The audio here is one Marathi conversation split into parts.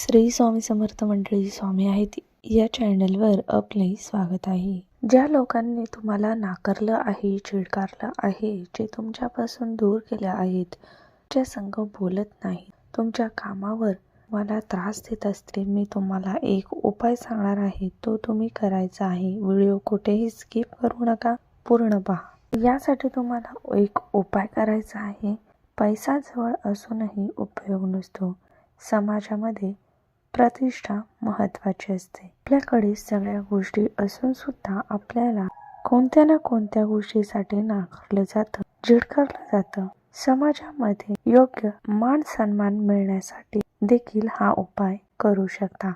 श्री स्वामी समर्थ मंडळी स्वामी आहेत. या चॅनलवर आपले स्वागत आहे. ज्या लोकांनी तुम्हाला नाकारलं आहे चिडकारलं आहे जे तुमच्यापासून दूर केले आहेत ज्या संघ बोलत नाही तुमच्या कामावर मला त्रास देत असतील मी तुम्हाला एक उपाय सांगणार आहे. तो तुम्ही करायचा आहे. व्हिडिओ कुठेही स्किप करू नका. पूर्ण पहा. यासाठी तुम्हाला एक उपाय करायचा आहे. पैसा जवळ असूनही उपयोग नसतो. समाजामध्ये प्रतिष्ठा महत्त्वाची असते. आपल्याकडे सगळ्या गोष्टी असून सुद्धा आपल्याला कोणत्या ना कोणत्या गोष्टीसाठी नाकारलं जातं झिडकारलं जातं. समाजामध्ये योग्य मान सन्मान मिळण्यासाठी देखील हा उपाय करू शकता.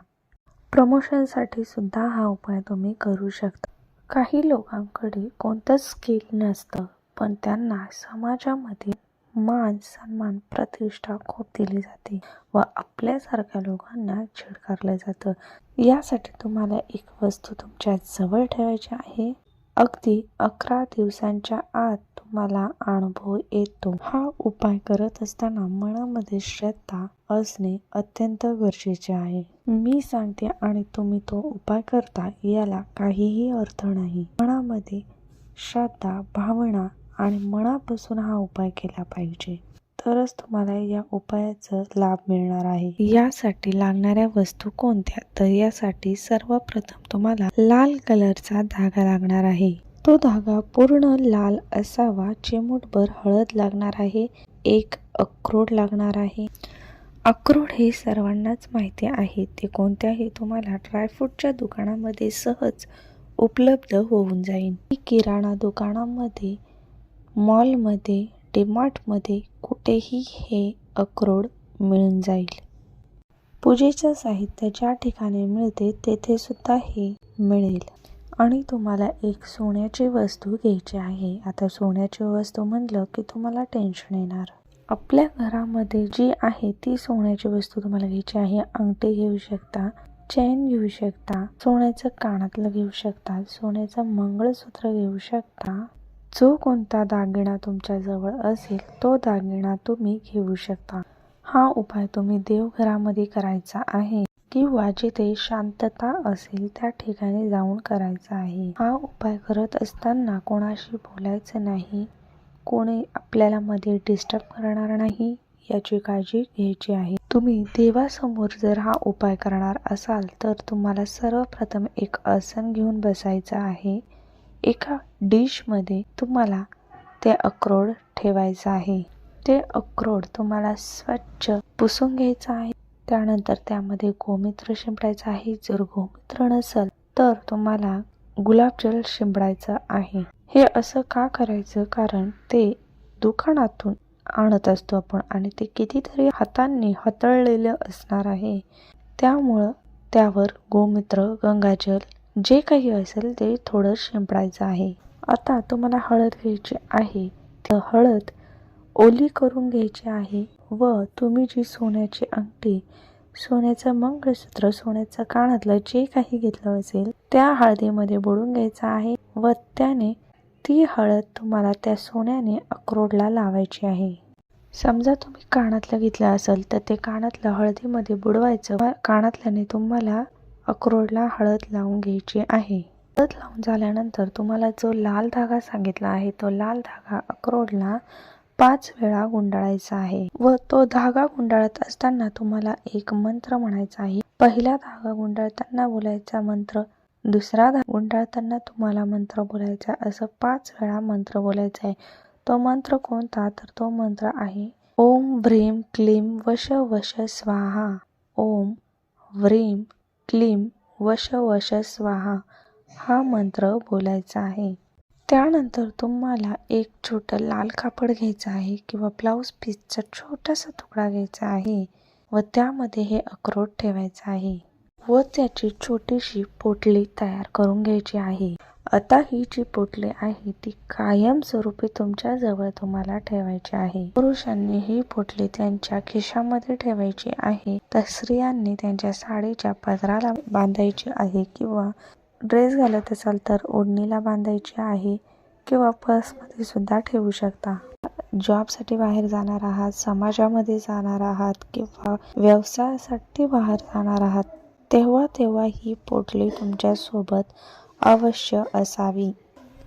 प्रमोशनसाठी सुद्धा हा उपाय तुम्ही करू शकता. काही लोकांकडे कोणतंच स्किल नसतं पण त्यांना समाजामध्ये मान सन्मान प्रतिष्ठा खूप दिली जाते व आपल्यासारख्या लोकांना छिडकारलं जातं. यासाठी तुम्हाला एक वस्तू तुमच्या जवळ ठेवायची आहे. अगदी अकरा दिवसांच्या आत तुम्हाला अनुभव येतो. हा उपाय करत असताना मनामध्ये श्रद्धा असणे अत्यंत गरजेचे आहे. मी सांगते आणि तुम्ही तो उपाय करता याला काहीही अर्थ नाही. मनामध्ये श्रद्धा भावना आणि मनापासून हा उपाय केला पाहिजे. तरच तुम्हाला या उपायाचा लाभ मिळणार आहे. यासाठी लागणाऱ्या वस्तू कोणत्या? तर यासाठी सर्वप्रथम तुम्हाला लाल कलरचा धागा लागणार आहे. तो धागा पूर्ण लाल असावा चिमूटभर हळद लागणार आहे एक अक्रोड लागणार आहे. अक्रोड हे सर्वांनाच माहिती आहे. ते कोणत्याही तुम्हाला ड्रायफ्रूटच्या दुकानामध्ये सहज उपलब्ध होऊन जाईल. किराणा दुकानामध्ये मॉलमध्ये डीमार्टमध्ये कुठेही हे अक्रोड मिळून जाईल. पूजेचं साहित्य ज्या ठिकाणी मिळते तेथे सुद्धा हे मिळेल. आणि तुम्हाला एक सोन्याची वस्तू घ्यायची आहे. आता सोन्याची वस्तू म्हणलं की तुम्हाला टेन्शन येणार. आपल्या घरामध्ये जी आहे ती सोन्याची वस्तू तुम्हाला घ्यायची आहे. अंगठी घेऊ शकता चेन घेऊ शकता सोन्याचं कानातलं घेऊ शकता सोन्याचं मंगळसूत्र घेऊ शकता. जो कोणता दागिना तुमच्याजवळ असेल तो दागिना तुम्ही घेऊ शकता. हा उपाय तुम्ही देवघरामध्ये करायचा आहे किंवा जिथे शांतता असेल त्या ठिकाणी जाऊन करायचा आहे. हा उपाय करत असताना कोणाशी बोलायचं नाही कोणी आपल्याला मध्ये डिस्टर्ब करणार नाही याची काळजी घ्यायची आहे. तुम्ही देवासमोर जर हा उपाय करणार असाल तर तुम्हाला सर्वप्रथम एक आसन घेऊन बसायचं आहे. एका डिशमध्ये तुम्हाला ते अक्रोड ठेवायचं आहे. ते अक्रोड तुम्हाला स्वच्छ पुसून घ्यायचं आहे. त्यानंतर त्यामध्ये गोमित्र शिंपडायचं आहे. जर गोमित्र नसेल तर तुम्हाला गुलाबजल शिंपडायचं आहे. हे असं का करायचं? कारण ते दुकानातून आणत असतो आपण आणि ते कितीतरी हातांनी हाताळलेलं असणार आहे. त्यामुळं त्यावर गोमित्र गंगाजल जे काही असेल ते थोडं शिंपडायचं आहे. आता तुम्हाला हळद घ्यायची आहे. तर हळद ओली करून घ्यायची आहे व तुम्ही जी सोन्याची अंगठी सोन्याचं मंगळसूत्र सोन्याचं कानातलं जे काही घेतलं असेल त्या हळदीमध्ये बुडून घ्यायचं आहे व त्याने ती हळद तुम्हाला त्या सोन्याने अक्रोडला लावायची आहे. समजा तुम्ही कानातलं घेतलं असेल तर ते कानातलं हळदीमध्ये बुडवायचं कानातल्याने तुम्हाला अक्रोडला हळद लावून घ्यायची आहे. हळद लावून झाल्यानंतर तुम्हाला जो लाल धागा सांगितला आहे तो लाल धागा अक्रोडला पाच वेळा गुंडाळायचा आहे व तो धागा गुंडाळत असताना तुम्हाला एक मंत्र म्हणायचा आहे. पहिला धागा गुंडाळताना बोलायचा मंत्र दुसरा धागा गुंडाळताना तुम्हाला मंत्र बोलायचा असं पाच वेळा मंत्र बोलायचा आहे. तो मंत्र कोणता? तर तो मंत्र आहे ओम व्रीम क्लीम वश वश स्वाहा. ओम व्रीम क्लीम वश वश स्वाहा हा मंत्र बोलायचा आहे. त्यानंतर तुम्हाला एक छोटं लाल कापड घ्यायचं आहे किंवा ब्लाऊज पीसचा छोटासा तुकडा घ्यायचा आहे व त्यामध्ये हे अक्रोड ठेवायचं आहे. व त्याची छोटीशी पोटली तयार करून घ्यायची आहे. आता ही जी पोटली आहे ती कायमस्वरूपी तुमच्या जवळ तुम्हाला ठेवायची आहे. पुरुषांनी ही पोटली त्यांच्या खिशामध्ये ठेवायची आहे तर स्त्रियांनी त्यांच्या साडीच्या पदराला बांधायची आहे किंवा ड्रेस घालत असाल तर ओढणीला बांधायची आहे किंवा पर्समध्ये सुद्धा ठेवू शकता. जॉबसाठी बाहेर जाणार आहात समाजामध्ये जाणार आहात किंवा व्यवसायासाठी बाहेर जाणार आहात तेव्हा तेव्हा ही पोटली तुमच्यासोबत अवश्य असावी.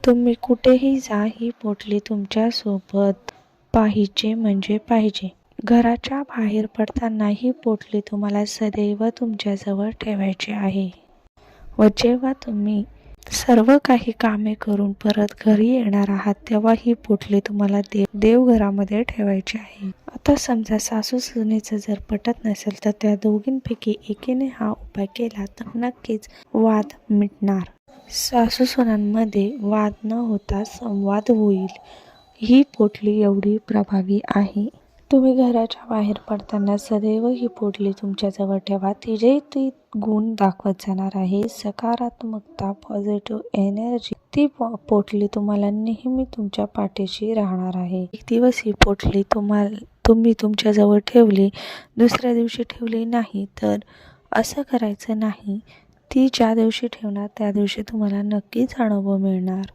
तुम्ही कुठेही जा ही पोटली तुमच्यासोबत पाहिजे म्हणजे पाहिजे. घराच्या बाहेर पडताना ही पोटली तुम्हाला सदैव तुमच्याजवळ ठेवायची आहे. व जेव्हा तुम्ही सर्व काही कामे करून परत घरी येणार आहात तेव्हा ही पोटली तुम्हाला देव देवघरामध्ये ठेवायची आहे. आता समजा सासू सुनेचं जर पटत नसेल तर त्या दोघींपैकी एकीने हा उपाय केला तर नक्कीच वाद मिटणार. सासू सुनांमध्ये वाद न होता संवाद होईल. ही पोटली एवढी प्रभावी आहे. तुम्ही घराच्या बाहेर पडताना सदैव ही पोटली तुमच्याजवळ ठेवा. तिचे ती गुण दाखवत जाणार आहे. सकारात्मकता पॉझिटिव्ह एनर्जी ती पोटली तुम्हाला नेहमी तुमच्या पाठीशी राहणार आहे. एक दिवस ही पोटली तुम्हाला तुम्ही तुमच्याजवळ ठेवली दुसऱ्या दिवशी ठेवली नाही तर असं करायचं नाही. ती ज्या दिवशी ठेवणार त्या दिवशी तुम्हाला नक्कीच अनुभव मिळणार.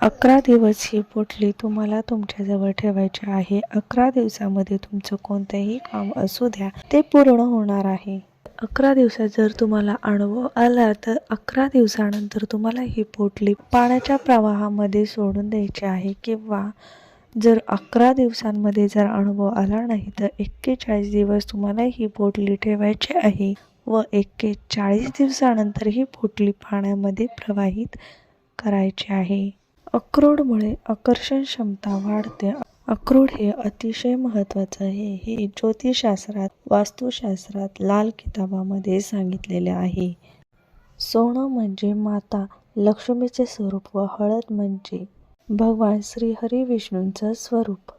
अकरा दिवस ही पोटली तुम्हाला तुमच्याजवळ ठेवायची आहे. अकरा दिवसामध्ये तुमचं कोणतंही काम असू द्या ते पूर्ण होणार आहे. अकरा दिवसात जर तुम्हाला अनुभव आला तर अकरा दिवसानंतर तुम्हाला ही पोटली पाण्याच्या प्रवाहामध्ये सोडून द्यायची आहे. किंवा जर अकरा दिवसांमध्ये जर अनुभव आला नाही तर एक्केचाळीस दिवस तुम्हाला ही पोटली ठेवायची आहे व एक्केचाळीस दिवसानंतर ही पोटली पाण्यामध्ये प्रवाहित करायची आहे. अक्रोडमुळे आकर्षण क्षमता वाढते. अक्रोड हे अतिशय महत्त्वाचं आहे हे ज्योतिषशास्त्रात वास्तुशास्त्रात लाल किताबामध्ये सांगितलेले आहे. सोनं म्हणजे माता लक्ष्मीचे स्वरूप व हळद म्हणजे भगवान श्रीहरी विष्णूंचं स्वरूप.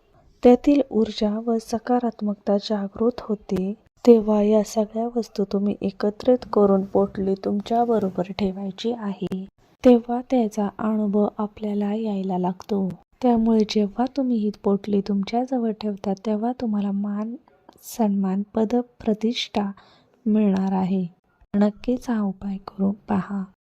त्यातील ऊर्जा व सकारात्मकता जागृत होते. तेव्हा या सगळ्या वस्तू तुम्ही एकत्रित करून पोटली तुमच्याबरोबर ठेवायची आहे. तेव्हा त्याचा अनुभव आपल्याला यायला लागतो. त्यामुळे जेव्हा तुम्ही ही पोटली तुमच्याजवळ ठेवता तेव्हा तुम्हाला मान सन्मान पद प्रतिष्ठा मिळणार आहे. नक्कीच हा उपाय करून पहा.